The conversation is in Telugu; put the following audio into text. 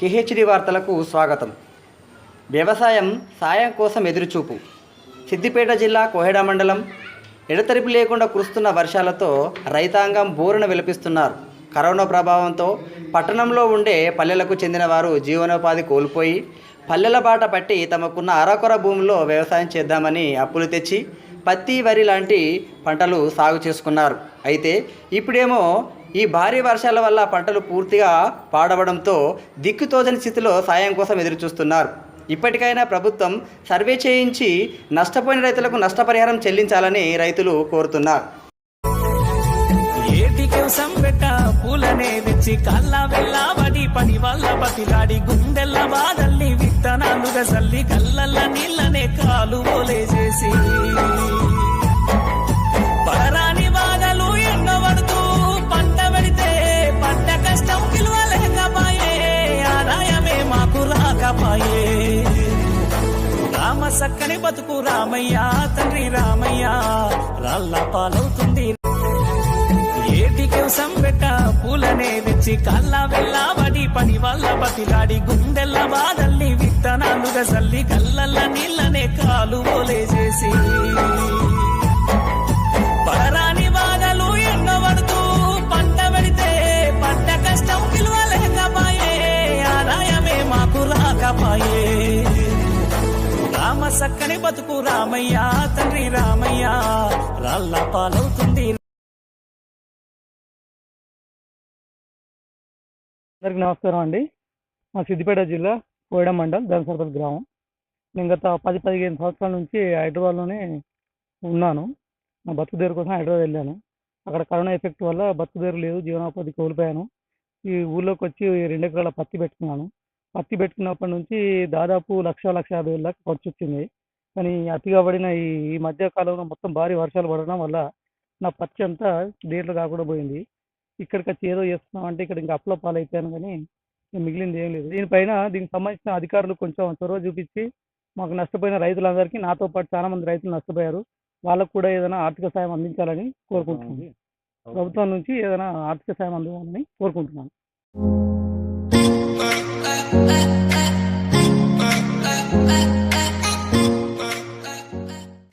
కిహెచ్డి వార్తలకు స్వాగతం. వ్యవసాయం సాయం కోసం ఎదురుచూపు. సిద్దిపేట జిల్లా కోహెడ మండలం. ఎడతెరిపి లేకుండా కురుస్తున్న వర్షాలతో రైతాంగం బోరున విలపిస్తున్నారు. కరోనా ప్రభావంతో పట్టణంలో ఉండే పల్లెలకు చెందిన వారు జీవనోపాధి కోల్పోయి పల్లెల బాట పట్టి తమకున్న అరకొర భూమిలో వ్యవసాయం చేద్దామని అప్పులు తెచ్చి పత్తి వరి లాంటి పంటలు సాగు చేసుకున్నారు. అయితే ఇప్పుడేమో ఈ భారీ వర్షాల వల్ల పంటలు పూర్తిగా పాడవడంతో దిక్కుతోచని స్థితిలో సాయం కోసం ఎదురుచూస్తున్నారు. ఇప్పటికైనా ప్రభుత్వం సర్వే చేయించి నష్టపోయిన రైతులకు నష్టపరిహారం చెల్లించాలని రైతులు కోరుతున్నారు. కోసం సంబెట్ట పూలనే తెచ్చి కళ్ళ వెళ్ళబడి పని వల్ల బతిలాడి గుండెల్ల బాధల్ని విత్తనాలుగా చల్లి కళ్ళల్ల నీళ్ళనే కాలు చేసి రామాయే. రామ సక్కని బతుకు రామయ్య తండ్రి రామయ్య. రాళ్ళ పాలవుతుంది. ఏటి కోసం పెట్ట పూలనే తెచ్చి కళ్ళ వెళ్ళబడి పని వల్ల బతిలాడి గుండెల్ల బాధల్ని విత్తనాలుగా చల్లి కళ్ళల్ల నీళ్ళనే కాలు చేసి. సక్కని బతుకు రామయ్య తండ్రి రామయ్య. రాళ్ళ పాలవుతుంది. అందరికి నమస్కారం అండి. మా సిద్దిపేట జిల్లా కోయడ మండల్ ధనసరపల్లి గ్రామం. నేను గత పది పదిహేను సంవత్సరాల నుంచి హైదరాబాద్లోనే ఉన్నాను. నా బతుకుదేరు కోసం హైదరాబాద్ వెళ్ళాను. అక్కడ కరోనా ఎఫెక్ట్ వల్ల బతుకుదేరు లేదు జీవనోపాధి కోల్పోయాను. ఈ ఊళ్ళోకి వచ్చి రెండు ఎకరాల పత్తి పెట్టుకున్నాను. పత్తి పెట్టుకున్నప్పటి నుంచి దాదాపు లక్ష లక్ష యాభై వేల దాకా ఖర్చు వచ్చింది. కానీ అతిగా పడిన ఈ మధ్య కాలంలో మొత్తం భారీ వర్షాలు పడడం వల్ల నా పత్తి అంతా దేంట్లో కాకుండా పోయింది. ఇక్కడికి వచ్చి ఏదో చేస్తున్నాం అంటే ఇక్కడ ఇంకా అప్పుల పాలైపోయాను కానీ మిగిలింది ఏం లేదు. దీనిపైన దీనికి సంబంధించిన అధికారులు కొంచెం చొరవ చూపించి మాకు నష్టపోయిన రైతులందరికీ నాతో పాటు చాలా మంది రైతులు నష్టపోయారు. వాళ్ళకు కూడా ఏదైనా ఆర్థిక సాయం అందించాలని కోరుకుంటున్నాను. ప్రభుత్వం నుంచి ఏదైనా ఆర్థిక సాయం అందివ్వాలని కోరుకుంటున్నాను.